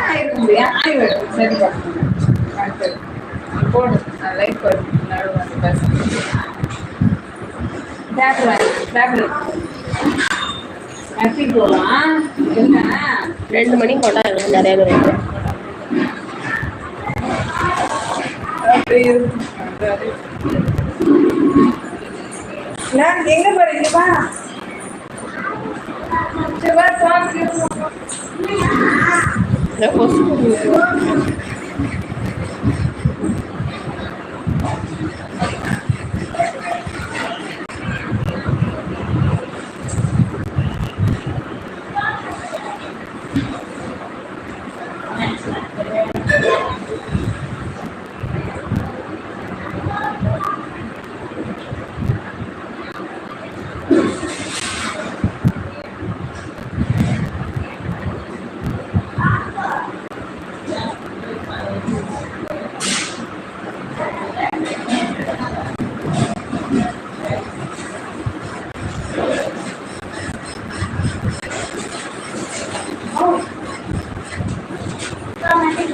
தான் இருக்க முடியும் ஆய் வரும் சரி பார்த்து போடு. நான் லைட் போடு. நடுவு வந்து பேசுகிறேன் டேப்லெட் டேப்லெட் கட்டி போகலாம் என்ன? ரெண்டு மணிக்கு கொண்டாடுங்க நிறைய பேர் நான் எங்க போறீங்க வா சரி, வா சாப்பிட்டு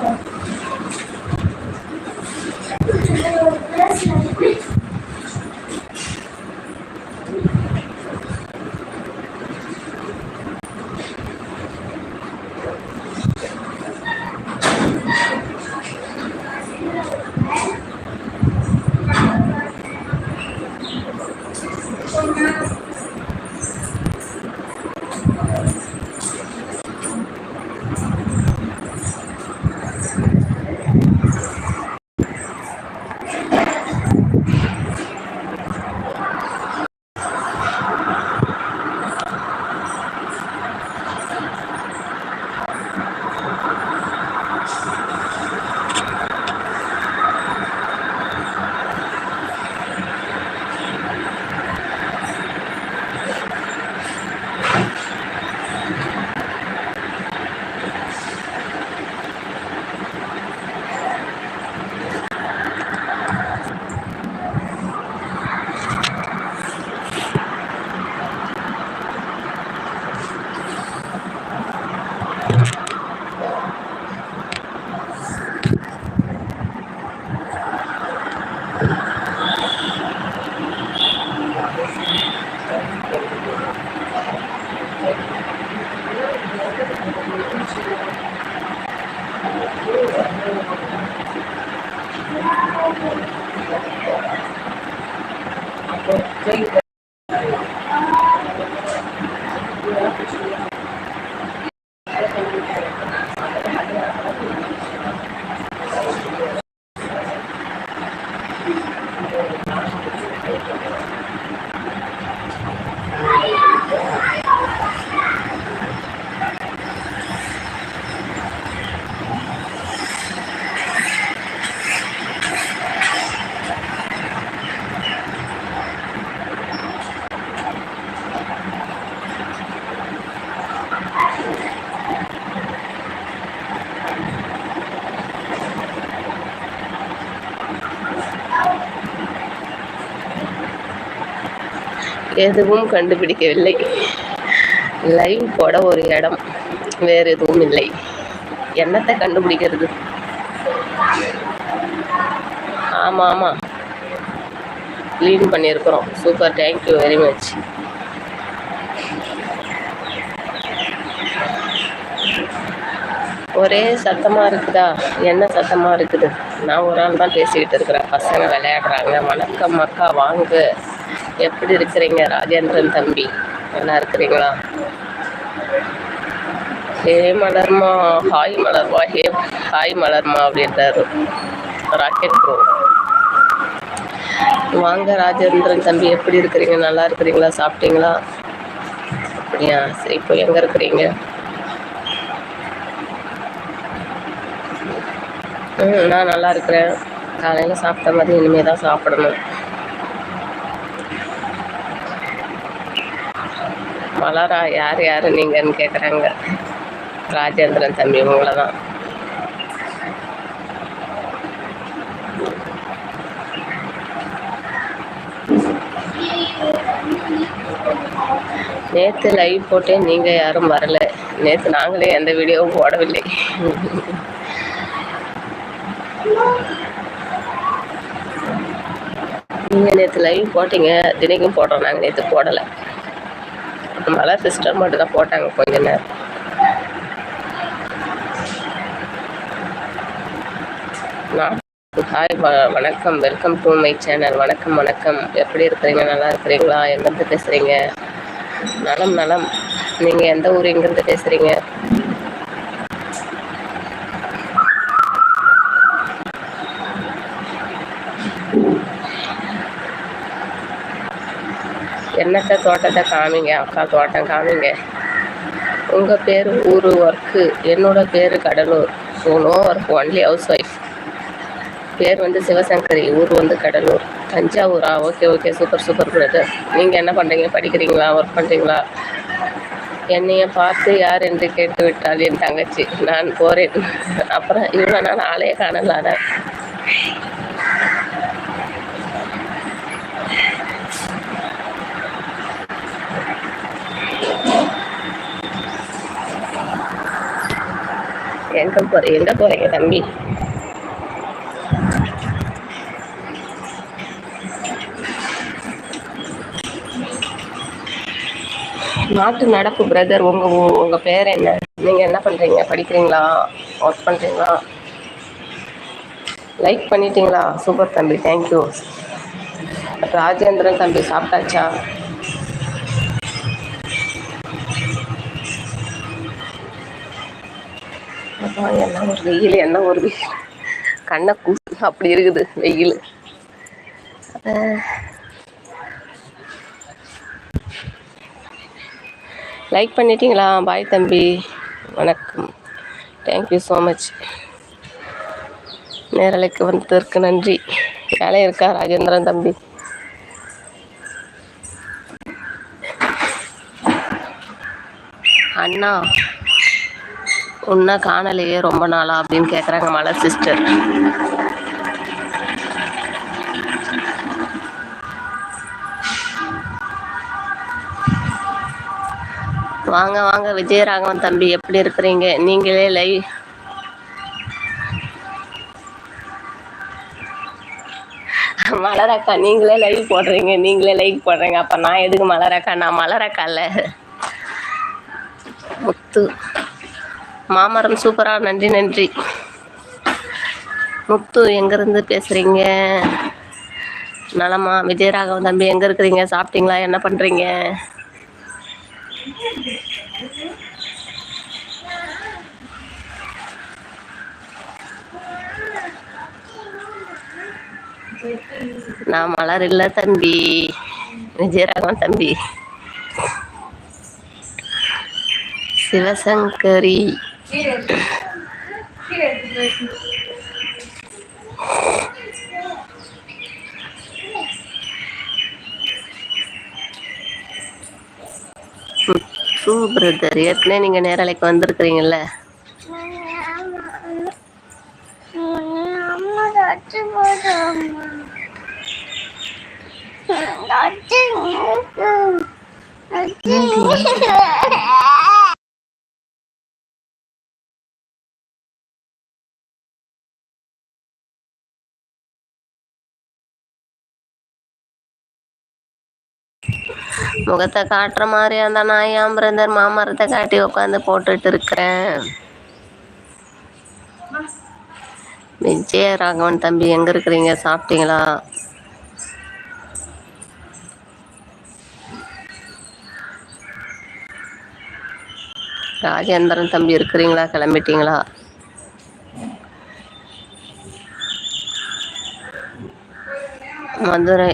இந்த கொசு எதுவும் கண்டுபிடிக்கவில்லை. லைவ் போட ஒரு இடம் வேறு எதுவும் இல்லை. என்னத்தை கண்டுபிடிக்கிறது? ஆமாம் ஆமாம் க்ளீன் பண்ணியிருக்கிறோம். சூப்பர் தேங்க்யூ வெரி மச் ஒரே சத்தமாக இருக்குதா? என்ன சத்தமாக இருக்குது? நான் ஒரு ஆள் தான் பேசிக்கிட்டு இருக்கிறேன். பசங்க விளையாடுறாங்க. வணக்கம் அக்கா வாங்க. எப்படி இருக்கிறீங்க? ராஜேந்திரன் தம்பி நல்லா இருக்கிறீங்களா? ஹே மலர்மா ஹாய் மலர்மா ஹே ஹாய் மலர்மா அப்படின்றாரு. Rocket bro. வாங்க ராஜேந்திரன் தம்பி எப்படி இருக்கிறீங்க? நல்லா இருக்கிறீங்களா? சாப்பிட்டீங்களா? அப்படியா? சரி இப்போ எங்கே இருக்கிறீங்க? ம் நான் நல்லா இருக்கிறேன். காலையில் சாப்பிட்ட மாதிரி இனிமேல் தான் சாப்பிடணும். மலரா யார் யார் நீங்கன்னு கேட்குறாங்க ராஜேந்திரன் தம்பி உங்களை தான் நேற்று லைவ் போட்டேன் நீங்கள் யாரும் வரல. நேற்று நாங்களே எந்த வீடியோவும் போடவில்லை. நீங்கள் நேற்று லைவ் போட்டீங்க தினைக்கும் போடுறோம் நாங்கள் நேற்று போடலை. மலர் சிஸ்டர் மட்டும் தான் போட்டாங்க கொஞ்ச நேரம் நான் ஹாய் வ- வணக்கம். வெல்கம் டு மை சேனல் வணக்கம் வணக்கம். எப்படி இருக்கிறீங்க? நல்லா இருக்கிறீங்களா? எங்கேருந்து பேசுகிறீங்க நலம் நலம். நீங்கள் எந்த ஊர் எங்கேருந்து பேசுகிறீங்க என்னத்த தோட்டத்தை காமிங்க அக்கா தோட்டம் காமிங்க. உங்கள் பேர் ஊர் ஒர்க்கு. என்னோட பேர் Cuddalore. So no work only housewife பேர் வந்து சிவசங்கரி ஊர் வந்து Cuddalore. தஞ்சாவூரா? Okay okay super super brother நீங்கள் என்ன பண்ணுறீங்க படிக்கிறீங்களா? ஒர்க் பண்ணுறீங்களா என்னைய பார்த்து யார் என்று கேட்டு விட்டாள் என் தங்கச்சி. நான் போகிறேன் அப்புறம் இவ்வளோ நாள் ஆளையே காணலாதான் எங்க போற எங்க போறீங்க தம்பி? நாட்டு நடப்பு பிரதர் உங்க உங்க பேர் என்ன? நீங்க என்ன பண்றீங்க? படிக்கிறீங்களா? ஒர்க் பண்றீங்களா? லைக் பண்ணிட்டீங்களா? சூப்பர் தம்பி. தேங்க்யூ ராஜேந்திரன் தம்பி சாப்பிட்டாச்சா? அப்பா, என்ன ஒரு வெயில் என்ன ஒரு வெயில். கண்ணை கூசு அப்படி இருக்குது வெயில். லைக் பண்ணிட்டீங்களா? பாய் தம்பி. வணக்கம். தேங்க்யூ ஸோ மச் நேரலைக்கு வந்ததற்கு நன்றி. வேலை இருக்கா ராஜேந்திரன் தம்பி? அண்ணா. உன்னை காணலையே ரொம்ப நாளா அப்படின்னு கேட்குறாங்க மலர் சிஸ்டர். வாங்க வாங்க விஜயராகவன் தம்பி எப்படி இருக்கிறீங்க? நீங்களே லைவ். மலரக்கா நீங்களே லைவ் போடுறீங்க நீங்களே லைக் போடுறீங்க. அப்ப நான் எதுக்கு மலரக்கா? நான் மலரக்கா இல்ல. முத்து. மாமரம் சூப்பரா. நன்றி நன்றி. முத்து எங்கேருந்து பேசுகிறீங்க நலமா? விஜயராகவன் தம்பி எங்கே இருக்கிறீங்க? சாப்பிட்டீங்களா? என்ன பண்ணுறீங்க நான் மலர் இல்லை தம்பி. விஜயராகவன் தம்பி. சிவசங்கரி. கீழே பிரதர் ஏற்கனவே நீங்கள் நேரலைக்கு வந்திருக்கிறீங்கல்ல? முகத்தை காட்டுற மாதிரி அந்த நாய் பிரதர் மாமரத்தை காட்டி உட்காந்து போட்டுட்டு இருக்கிறேன்? விஜய ராகவன் தம்பி எங்க இருக்கிறீங்க? சாப்பிட்டீங்களா? ராஜேந்திரன் தம்பி இருக்கிறீங்களா? கிளம்பிட்டீங்களா? மதுரை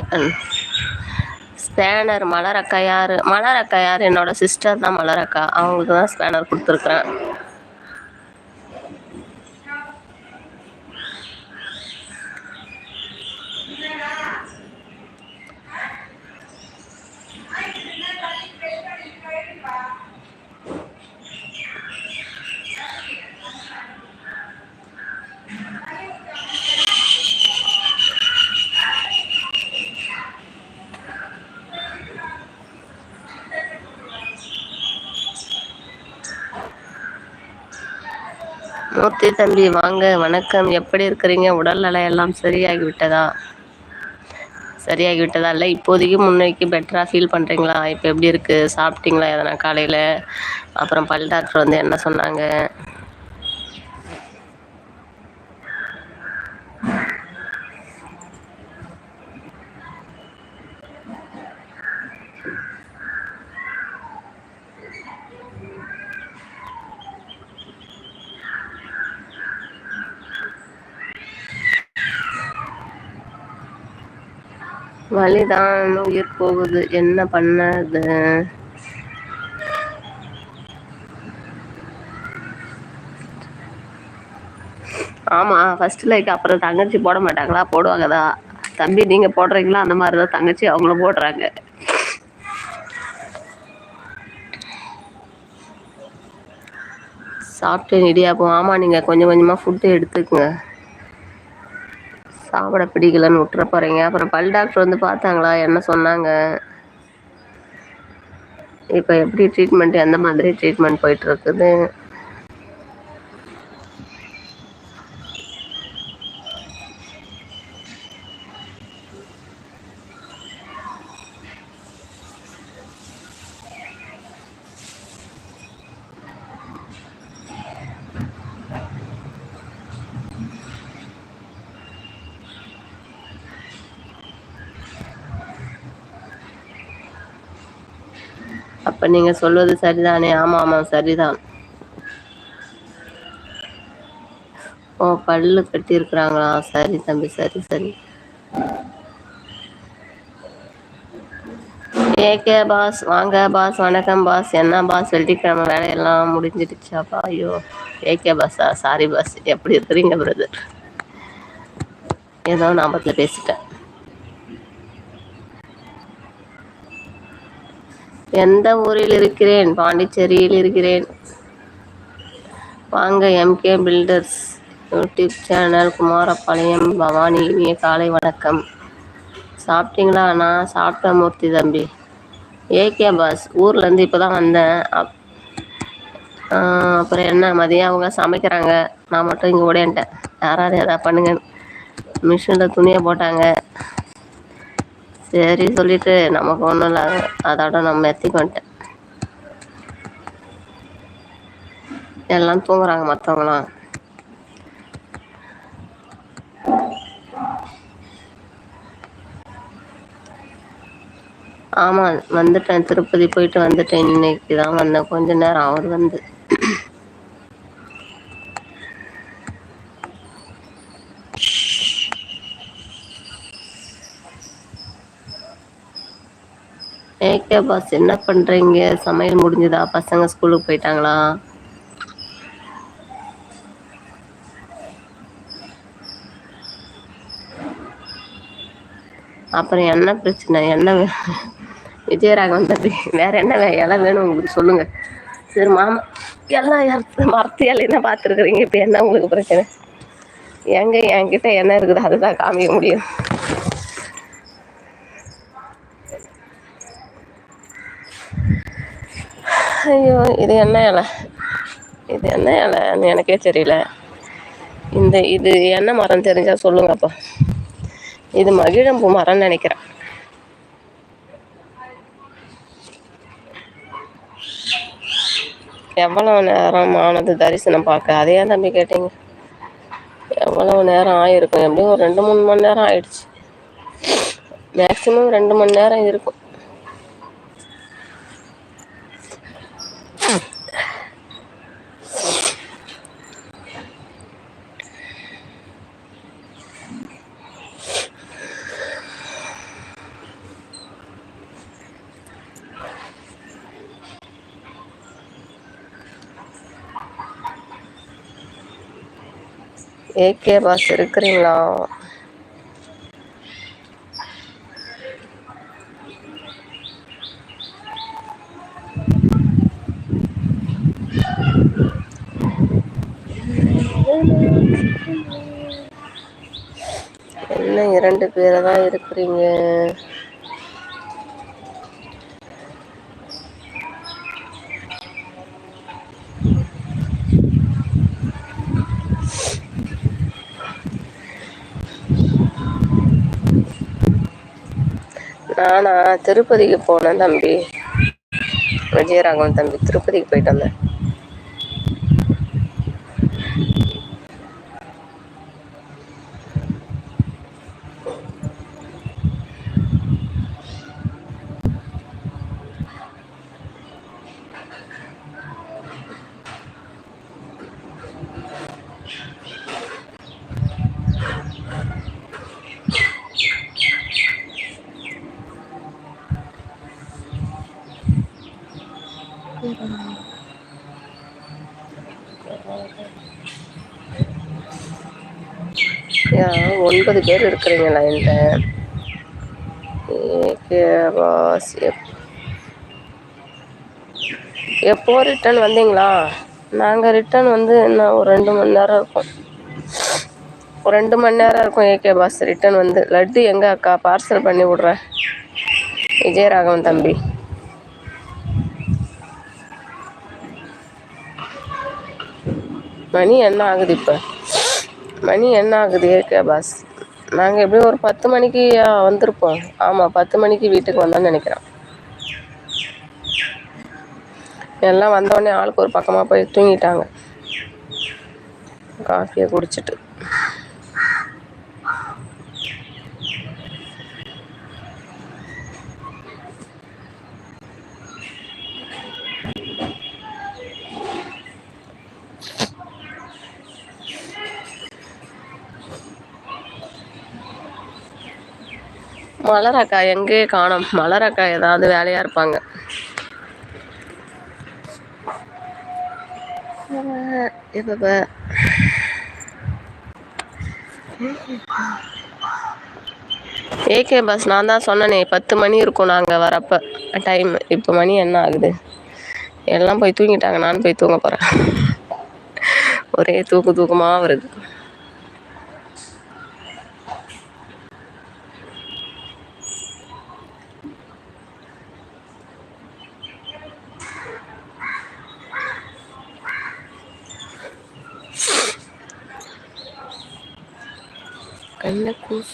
ம். ஸ்பேனர் மலரக்கா யார் மலரக்கா யார் என்னோட சிஸ்டர் தான் மலரக்கா அவங்களுக்கு தான் ஸ்பேனர் கொடுத்துருக்குறேன் மூர்த்தி தம்பி வாங்க. வணக்கம். எப்படி இருக்கிறீங்க? உடல் நல எல்லாம் சரியாகி விட்டதா சரியாகி விட்டதா இல்லை? இப்போதைக்கு முன்னைக்கு பெட்டரா ஃபீல் பண்ணுறீங்களா இப்போ எப்படி இருக்குது சாப்பிட்டீங்களா எதனா காலையில்? அப்புறம் பல் டாக்டர் வந்து என்ன சொன்னாங்க? வலிதான் உயிர் போகுது. என்ன பண்ணது? ஆமா ஃபர்ஸ்ட் லைக் அப்புறம் தங்கச்சி போட மாட்டாங்களா? போடுவாங்கதா. தம்பி நீங்க போடுறீங்களா? அந்த மாதிரி தான் தங்கச்சி அவங்களும் போடுறாங்க. சாப்பிட்டேன் இடியாப்பம் ஆமா நீங்க கொஞ்சம் கொஞ்சமா ஃபுட்டு எடுத்துக்கங்க. சாப்பிட பிடிக்கலன்னு விட்டுற போறீங்க. அப்புறம் பல் டாக்டர் வந்து பார்த்தாங்களா? என்ன சொன்னாங்க? இப்போ எப்படி ட்ரீட்மெண்ட் எந்த மாதிரி ட்ரீட்மெண்ட் போயிட்டு அப்ப நீங்க சொல்வது சரிதானே? ஆமா ஆமா சரிதான். ஓ பல்லு கட்டி இருக்கிறாங்களா சரி தம்பி சரி சரி. ஏகே பாஸ் வாங்க பாஸ் வணக்கம் பாஸ். என்ன பாஸ்? வெள்ளிக்கிழமை வேலையெல்லாம் முடிஞ்சிடுச்சாப்பா? ஐயோ ஏகே பாஸா? Sorry boss. எப்படி இருக்கிறீங்க பிரதர் ஏதோ நான் ஞாபகத்தில் பேசிட்டேன். எந்த ஊரில் இருக்கிறேன்? பாண்டிச்சேரியில் இருக்கிறேன். வாங்க MK builders YouTube channel Kumarapalayam Bhavani இனிய காலை வணக்கம். சாப்பிட்டீங்களா? நான் சாப்பிட்டேன் மூர்த்தி தம்பி. ஏகே பாஸ் ஊர்லேருந்து இப்போ தான் வந்தேன். அப் அப்புறம் என்ன? மதியம் அவங்க சமைக்கிறாங்க. நான் மட்டும் இங்கே உடையன்ட்டேன் யாராவது எதாவது பண்ணுங்க மிஷினில் துணியை போட்டாங்க. சரி சொல்லிட்டு நமக்கு ஒன்றும் இல்லை. அதோட நம்ம எத்திக்கு எல்லாம் தூங்குறாங்க மற்றவங்களாம் ஆமாம் வந்துட்டேன். திருப்பதி போயிட்டு வந்துட்டேன். இன்னைக்கு தான் வந்தேன். கொஞ்ச நேரம் ஆகுது வந்து. ஏகே பாஸ் என்ன பண்ணுறீங்க சமையல் முடிஞ்சுதா? பசங்க ஸ்கூலுக்கு போயிட்டாங்களா? அப்புறம் என்ன பிரச்சனை? என்ன வே- விஜயராகவன் தம்பி வேற என்ன வே- இலை வேணும் உங்களுக்கு சொல்லுங்க. சரி மாமா எல்லாம் இறத்து மரத்து என்ன பார்த்துருக்குறீங்க? இப்போ என்ன உங்களுக்கு பிரச்சனை? எங்க என்கிட்ட என்ன இருக்குது? அதுதான் காமிக்க முடியும். ஐயோ இது என்ன இலை? இது என்ன இலைன்னு எனக்கே தெரியல. இந்த இது என்ன மரம் தெரிஞ்சா சொல்லுங்கப்பா இது மகிழம்பூ மரம்னு நினைக்கிறேன். எவ்வளவு நேரம் ஆனது தரிசனம் பார்க்க? அதே ஏன் தம்பி கேட்டீங்க? எவ்வளவு நேரம் ஆயிருக்கும்? எப்படியும் ஒரு ரெண்டு மூணு மணி நேரம் ஆயிடுச்சு. மேக்சிமம் ரெண்டு மணி நேரம் இருக்கும். ஏகே பாஸ் இருக்கிறீங்களா என்ன இரண்டு பேரை தான் இருக்கிறீங்க நானா திருப்பதிக்கு போனேன் தம்பி. விஜயராகவன் தம்பி திருப்பதிக்கு போயிட்டு வந்தேன். ஒன்பது பேர் இருக்கிறீங்க லைனில் பாஸ் எப் எப்போ ரிட்டர்ன் வந்தீங்களா? நாங்கள் ரிட்டர்ன் வந்து இன்னும் ஒரு ரெண்டு மணி நேரம் இருக்கும். ஒரு ரெண்டு மணி நேரம் இருக்கும் ஏகே பாஸ் ரிட்டர்ன் வந்து. லட்டு எங்கே அக்கா? பார்சல் பண்ணி விட்றேன். விஜயராகவன் தம்பி. மணி என்ன ஆகுது இப்போ? மணி என்ன ஆகுது? AK boss. நாங்கள் எப்படியும் ஒரு பத்து மணிக்கு வந்திருப்போம். ஆமாம் பத்து மணிக்கு வீட்டுக்கு வந்தோம்னு நினைக்கிறேன். எல்லாம் வந்தோடனே ஆளுக்கு ஒரு பக்கமாக போய் தூங்கிட்டாங்க. காஃபியை குடிச்சிட்டு. மலரக்கா எங்கே காணோம்? மலரக்கா ஏதாவது வேலையாக இருப்பாங்க. இப்போ ஏகே பஸ் நான் தான் சொன்னனே பத்து மணி இருக்கும் நாங்கள் வரப்போ. டைம் இப்போ மணி என்ன ஆகுது? எல்லாம் போய் தூங்கிட்டாங்க நானும் போய் தூங்க போகிறேன் ஒரே தூக்கு தூக்கமாக வருது. கண்ணை கூஸ்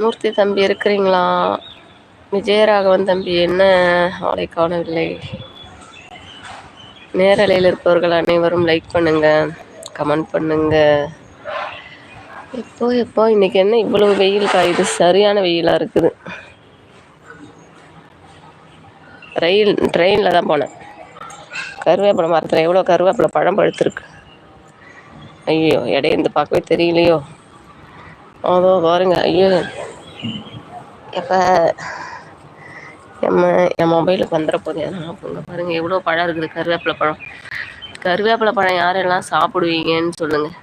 மூர்த்தி தம்பி இருக்கிறீங்களா? விஜயராகவன் தம்பி என்ன ஆளை காணவில்லை. நேரலையில் இருப்பவர்கள் அனைவரும் லைக் பண்ணுங்க கமெண்ட் பண்ணுங்க. எப்போ எப்போ இன்னைக்கு என்ன? இவ்வளவு வெயில் காயுது சரியான வெயிலாக இருக்குது. ரயில் ட்ரெயினில் தான் போனேன். கருவேப்பிலை மரத்தில் எவ்வளோ கருவேப்பிலை பழம் பழுத்துருக்கு. ஐயோ இடையிருந்து பார்க்கவே தெரியலையோ? அதோ பாருங்க ஐயோ. எப்போ நம்ம என் மொபைலுக்கு வந்துட போகுது போங்க பாருங்கள் எவ்வளோ பழம் இருக்குது கருவேப்பிலை பழம். கருவேப்பிலை பழம் யாரெல்லாம் சாப்பிடுவீங்கன்னு சொல்லுங்கள்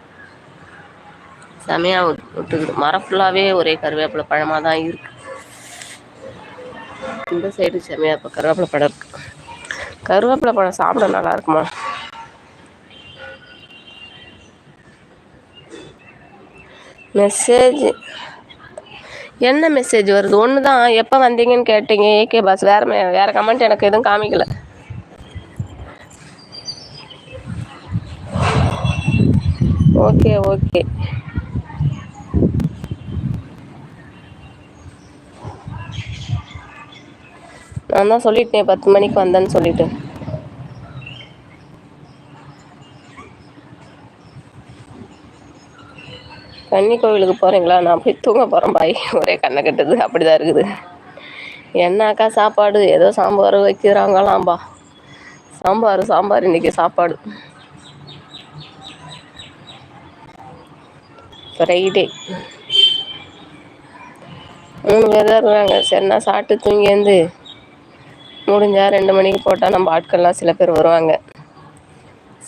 செமையாக விட்டு- விட்டுக்குது மரம் ஃபுல்லாகவே ஒரே கருவேப்பிலை பழமாக தான் இருக்குது இந்த சைடு செமையாக இப்போ கருவேப்பிலை பழம் இருக்குது கருவேப்பிலை பழம் சாப்பிட நல்லா இருக்குமா? மெசேஜ் என்ன மெசேஜ் வருது? ஒன்று தான் எப்போ வந்தீங்கன்னு கேட்டீங்க? ஏகே பாஸ் வேற வேற கமெண்ட் எனக்கு எதுவும் காமிக்கல. ஓகே ஓகே நான் தான் சொல்லிட்டேன் பத்து மணிக்கு வந்தேன்னு சொல்லிட்டு. கன்னி கோவிலுக்கு போகிறீங்களா நான் போய் தூங்க போகிறேன் பாய். ஒரே கண்ணை கட்டுது. அப்படி தான் இருக்குது. என்னக்கா சாப்பாடு? ஏதோ சாம்பார் வைக்கிறாங்களாம்பா சாம்பார் சாம்பார் இன்றைக்கி சாப்பாடு. ஃப்ரைடே மூணு பேர் தான் இருக்கிறாங்க சரிண்ணா சாப்பிட்டு தூங்கியிருந்து முடிஞ்சால் முடிஞ்சா ரெண்டு மணிக்கு போட்டால் நம்ம ஆட்கள்லாம் சில பேர் வருவாங்க.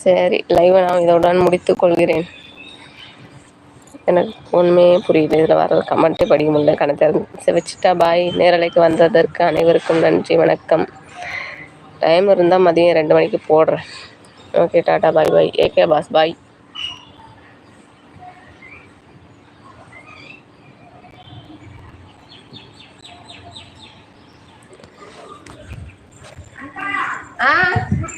சரி லைவை நான் இதோட முடித்து கொள்கிறேன். எனக்கு ஒன்றுமே புரியல. இதில் வர கமெண்ட்டே படிக்க முடியல. கணத்தை வச்சுட்டா பாய் நேரலைக்கு வந்ததற்கு அனைவருக்கும் நன்றி. வணக்கம். டைம் இருந்தால் மதியம் ரெண்டு மணிக்கு போடுறேன். Okay tata bye bye AK boss bye ஆ